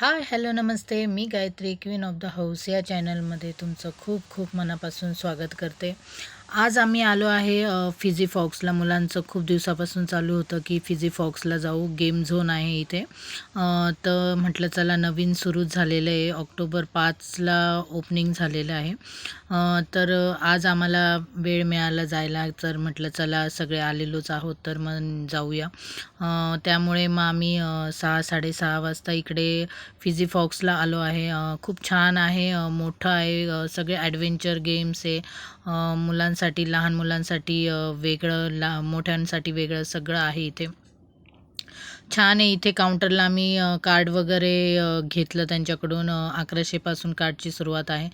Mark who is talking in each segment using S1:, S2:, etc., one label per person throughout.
S1: हाय hello नमस्ते. मी Gayatri queen of the house या चॅनलमध्ये तुमचं खूप खूप मनापासून स्वागत करते. आज आम्ही आलो आहे अ, फिजी फॉक्सला मुलांचं खूप दिवसापासून चालू होतं की फिजी फॉक्सला जाऊ. गेम झोन आहे इथे. तर म्हटलं चला नवीन सुरू झालेलं आहे. ऑक्टोबर पाचला ओपनिंग झालेलं आहे. तर आज आम्हाला वेळ मिळाला जायला. तर म्हटलं चला सगळे आलेलोच आहोत तर मग जाऊया. त्यामुळे मग आम्ही सहा साडेसहा वाजता इकडे फिजी फॉक्सला आलो आहे. खूप छान आहे मोठं आहे सगळे ॲडव्हेंचर गेम्स आहे. मुलां मुलांसाठी लहान मुलांसाठी वेगळं ला मोठ्यांसाठी वेगळं सगळं आहे इथे. छान आहे इथे काउंटरला आम्ही कार्ड वगैरे घेतलं त्यांच्याकडून. अकराशेपासून कार्डची सुरुवात आहे.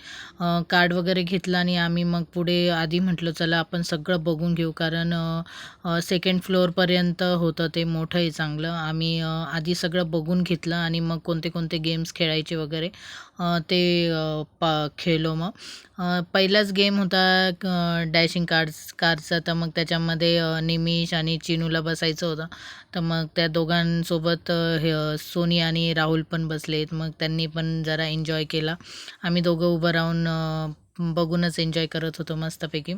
S1: कार्ड वगैरे घेतलं आणि आम्ही मग पुढे आधी म्हटलं चला आपण सगळं बघून घेऊ. कारण सेकंड फ्लोअरपर्यंत होतं ते मोठं आहे चांगलं. आम्ही आधी सगळं बघून घेतलं आणि मग कोणते कोणते गेम्स खेळायचे वगैरे ते पा खेळलो मग. पहिलाच गेम होता डॅशिंग कार्ड्स कारचा तर मग त्याच्यामध्ये निमिष आणि चिनूला बसायचं होतं. तर मग त्या दोघां सोबत हे सोनी आणि राहुल पण बसलेत. मग त्यांनी पण जरा एन्जॉय केला. आम्ही दोघं उभं राहून बघूनच एन्जॉय करत होतो मस्तपैकी.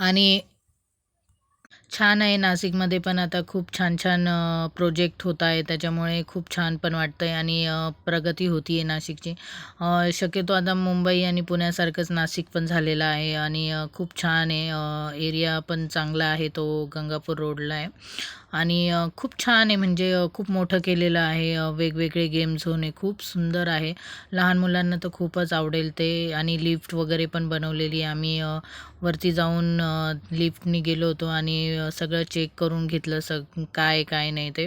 S1: आणि छान आहे नाशिकमध्ये पण आता खूप छान छान प्रोजेक्ट होत आहे. त्याच्यामुळे खूप छान पण वाटतं आहे आणि प्रगती होती आहे नाशिकची शक्यतो आता मुंबई आणि पुण्यासारखंच नाशिक पण झालेलं आहे आणि खूप छान आहे. एरिया पण चांगला आहे तो गंगापूर रोडला आहे. आणि खूप छान आहे म्हणजे खूप मोठं केलेलं आहे. वेगवेगळे गेम झोन आहे. खूप सुंदर आहे. लहान मुलांना तर खूपच आवडेल ते आणि लिफ्ट वगैरे पण बनवलेली आहे. आम्ही वरती जाऊन लिफ्टनी गेलो होतो आणि सगळं चेक करून घेतलं सग काय काय नाही ते.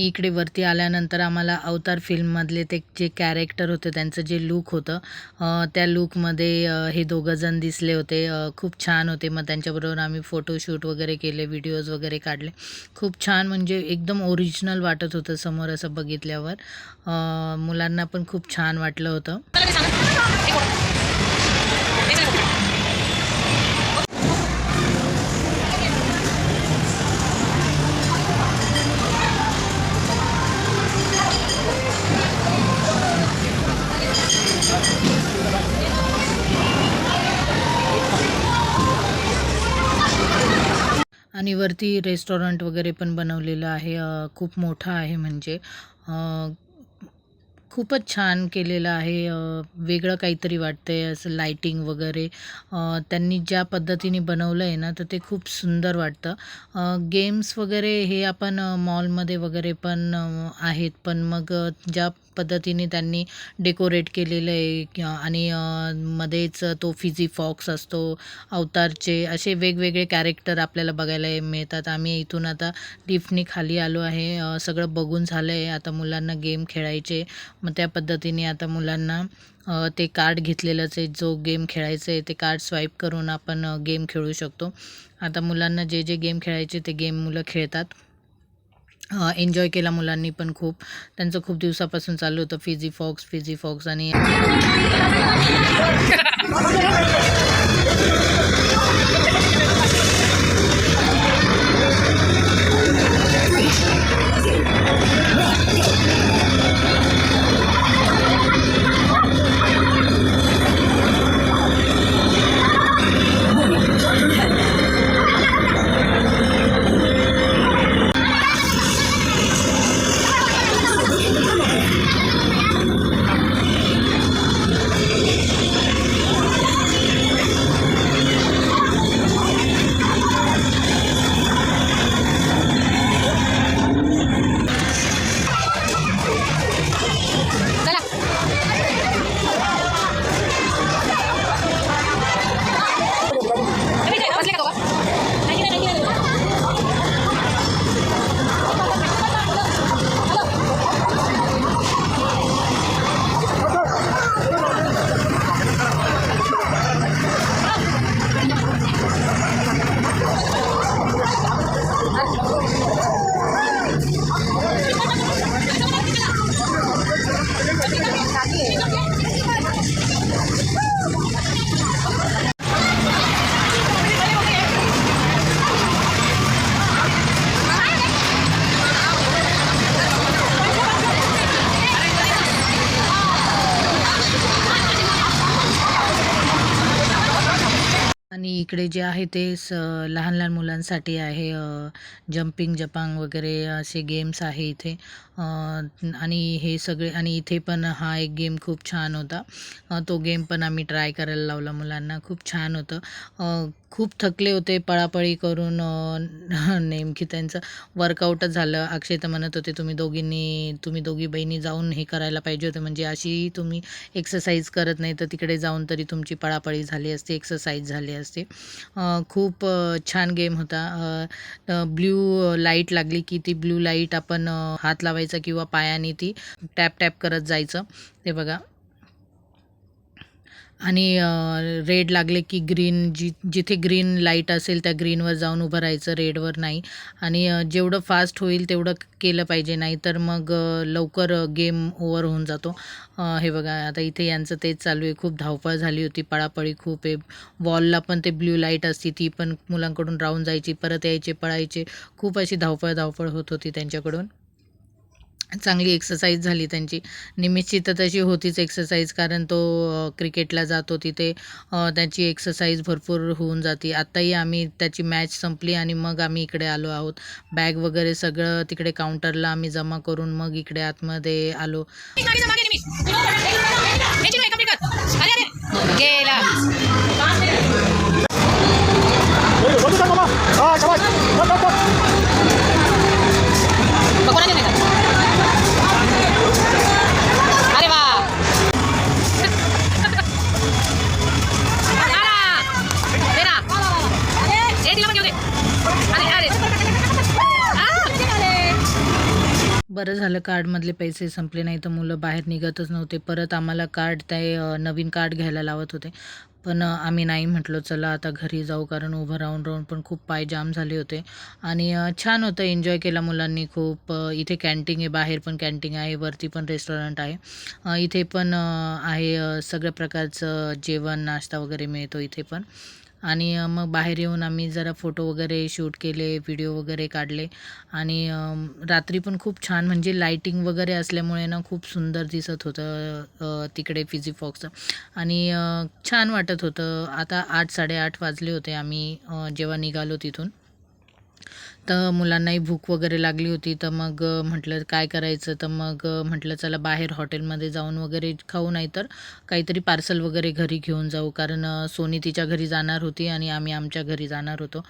S1: आम्ही इकडे वरती आल्यानंतर आम्हाला अवतार फिल्ममधले ते जे कॅरेक्टर होते त्यांचं जे लूक होतं त्या लूकमध्ये हे दोघंजण दिसले होते. खूप छान होते. मग त्यांच्याबरोबर आम्ही फोटोशूट वगैरे केले व्हिडिओज वगैरे काढले. खूप छान म्हणजे एकदम ओरिजिनल वाटत होतं समोर असं बघितल्यावर. मुलांना पण खूप छान वाटलं होतं. आणि वरती रेस्टॉरंट वगैरे पण बनवलेलं आहे. खूप मोठं आहे म्हणजे. खूपच छान केलेलं आहे. वेगळं काहीतरी वाटतंय असं लायटिंग वगैरे. त्यांनी ज्या पद्धतीने बनवलं आहे ना तर ते खूप सुंदर वाटतं. गेम्स वगैरे हे आपण मॉलमध्ये वगैरे पण आहेत. पण मग ज्या पद्धतीने त्यांनी डेकोरेट केलेलं आहे. आणि मध्येच तो फिजी फॉक्स असतो अवतारचे असे वेगवेगळे कॅरेक्टर आपल्याला बघायला मिळतात. आम्ही इथून आता लिफ्टनी खाली आलो आहे. सगळं बघून झालं आहे आता मुलांना गेम खेळायचे. मग त्या पद्धतीने आता मुलांना ते कार्ड घेतलेलंच आहे. जो गेम खेळायचं आहे ते कार्ड स्वाईप करून आपण गेम खेळू शकतो. आता मुलांना जे जे गेम खेळायचे ते गेम मुलं खेळतात. एन्जॉय केला मुलांनी पण खूप. त्यांचं खूप दिवसापासून चालू होतं फिजी फॉक्स फिजी फॉक्स आणि 去中 आणि इकडे जे आहे ते स लहान लहान मुलांसाठी आहे जम्पिंग जपांग वगैरे असे गेम्स आहे इथे. आणि हे सगळे आणि इथे पण हा एक गेम खूप छान होता. तो गेम पण आम्ही ट्राय करायला लावला मुलांना. खूप छान होतं. खूप थकले होते पळापळी करून नेमकी त्यांचं वर्कआउटच झालं. अक्षय तर म्हणत होते तुम्ही दोघींनी तुम्ही दोघी बहिणी जाऊन हे करायला पाहिजे होते. म्हणजे अशी तुम्ही एक्सरसाइज करत नाही तर तिकडे जाऊन तरी तुमची पळापळी झाली असते एक्सरसाइज झाली असते. असते. खूप छान गेम होता. ब्ल्यू लाइट लागली की ती ब्ल्यू लाइट आपण हात लावायचा किंवा पायाने ती टॅप टॅप करत जायचं. ते बघा. आणि रेड लागले की ग्रीन जी जिथे ग्रीन लाइट असेल त्या ग्रीनवर जाऊन उभं राहायचं रेडवर नाही. आणि जेवढं फास्ट होईल तेवढं केलं पाहिजे नाही तर मग लवकर गेम ओवर होऊन जातो. हे बघा आता इथे यांचं तेच चालू आहे. खूप धावपळ झाली होती पळापळी खूप आहे. वॉलला पण ते ब्ल्यू लाइट असती ती पण मुलांकडून राहून जायची परत यायचे पळायचे. खूप अशी धावपळ धावपळ होत होती त्यांच्याकडून. चांगली एक्सरसाइज झाली त्यांची. निमिषची तर तशी होतीच एक्सरसाइज कारण तो क्रिकेटला जातो तिथे त्याची एक्सरसाइज भरपूर होऊन जाते. आत्ताही आम्ही त्याची मॅच संपली आणि मग आम्ही इकडे आलो आहोत. बॅग वगैरे सगळं तिकडे काउंटरला आम्ही जमा करून मग इकडे आतमध्ये आलो.
S2: मागे
S1: बरं झालं कार्डमधले पैसे संपले नाही तर मुलं बाहेर निघतच नव्हते. परत आम्हाला कार्ड ते नवीन कार्ड घ्यायला लावत होते. पण आम्ही नाही म्हटलो चला आता घरी जाऊ कारण उभं राहून राहून पण खूप पाय जाम झाले होते. आणि छान होतं एन्जॉय केला मुलांनी खूप. इथे कॅन्टीन आहे बाहेर पण कॅन्टीन आहे वरती पण रेस्टॉरंट आहे. इथे पण आहे सगळ्या प्रकारचं जेवण नाश्ता वगैरे मिळतो इथे पण. आणि मग बाहेर येऊन आम्ही जरा फोटो वगैरे शूट केले व्हिडिओ वगैरे काढले. आणि रात्री पण खूप छान म्हणजे लाईटिंग वगैरे असल्यामुळे ना खूप सुंदर दिसत होतं तिकडे फिजी फॉक्सचं आणि छान वाटत होतं. आता आठ साडेआठ वाजले होते आम्ही जेव्हा निघालो तिथून. तर मुलांनाही भूक वगैरे लागली होती तर मग म्हटलं काय करायचं? तर मग म्हटलं चला बाहेर हॉटेलमध्ये जाऊन वगैरे खाऊ नाही तर काहीतरी पार्सल वगैरे घरी घेऊन जाऊ. कारण सोनी तिच्या घरी जाणार होती आणि आम्ही आमच्या घरी जाणार होतो.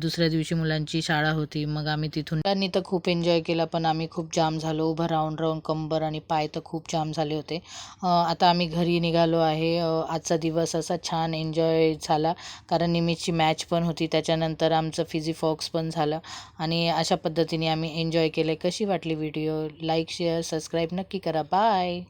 S1: दुसऱ्या दिवशी मुलांची शाळा होती. मग आम्ही तिथून त्यांनी तर खूप एन्जॉय केला पण आम्ही खूप जाम झालो. उभं राहून राहून कंबर आणि पाय तर खूप जाम झाले होते. आता आम्ही घरी निघालो आहे. आजचा दिवस असा छान एन्जॉय झाला. कारण निमितची मॅच पण होती. त्याच्यानंतर आमचं फिजी फॉक्स पण झालं. आणि अशा पद्धतीने आम्ही एन्जॉय केले कशी वाटली व्हिडिओ लाईक शेअर सबस्क्राईब नक्की करा. बाय